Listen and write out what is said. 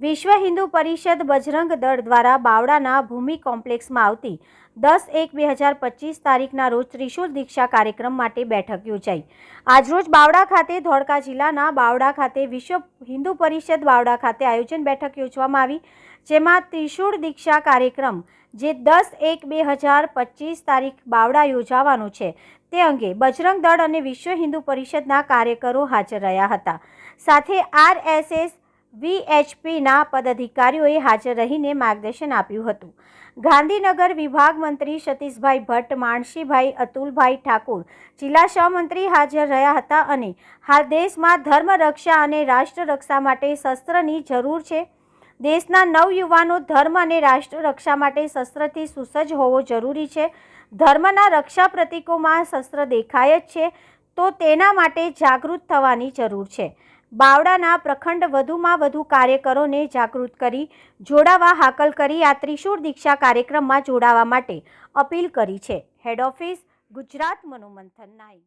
વિશ્વ હિન્દુ પરિષદ બજરંગ દળ દ્વારા બાવડાના ભૂમિ કોમ્પ્લેક્સમાં આવતી દસ એક બે હજાર પચીસ તારીખના રોજ ત્રિશુલ દીક્ષા કાર્યક્રમ માટે બેઠક યોજાઈ. આજરોજ બાવડા ખાતે ધોળકા જિલ્લાના બાવડા ખાતે વિશ્વ હિન્દુ પરિષદ બાવડા ખાતે આયોજન બેઠક યોજવામાં આવી, જેમાં ત્રિશુળ દીક્ષા કાર્યક્રમ, જે દસ એક બે હજાર પચીસ તારીખ બાવડા યોજાવાનો છે, તે અંગે બજરંગ દળ અને વિશ્વ હિન્દુ પરિષદના કાર્યકરો હાજર રહ્યા હતા. સાથે આરએસએસ વીએચપીના પદાધિકારીઓએ હાજર રહીને માર્ગદર્શન આપ્યું હતું. ગાંધીનગર વિભાગ મંત્રી સતીશભાઈ ભટ્ટ, માણસીભાઈ અતુલભાઈ ઠાકુર, જિલ્લા સહમંત્રી હાજર રહ્યા હતા અને હાલ દેશમાં ધર્મ રક્ષા અને રાષ્ટ્ર રક્ષા માટે શસ્ત્રની જરૂર છે. દેશના નવયુવાનો ધર્મ અને રાષ્ટ્ર રક્ષા માટે શસ્ત્રથી સુસજ્જ હોવો જરૂરી છે. ધર્મના રક્ષા પ્રતીકોમાં શસ્ત્ર દેખાય જ છે, તો તેના માટે જાગૃત થવાની જરૂર છે. બાવડાના પ્રખંડ વધુમાં વધુ કાર્યકરોને જાગૃત કરી, જોડાવા હાકલ કરી આ ત્રિશૂળ દીક્ષા કાર્યક્રમમાં જોડાવા માટે અપીલ કરી છે. હેડ ઓફિસ ગુજરાત, મનોમંથન નાઈ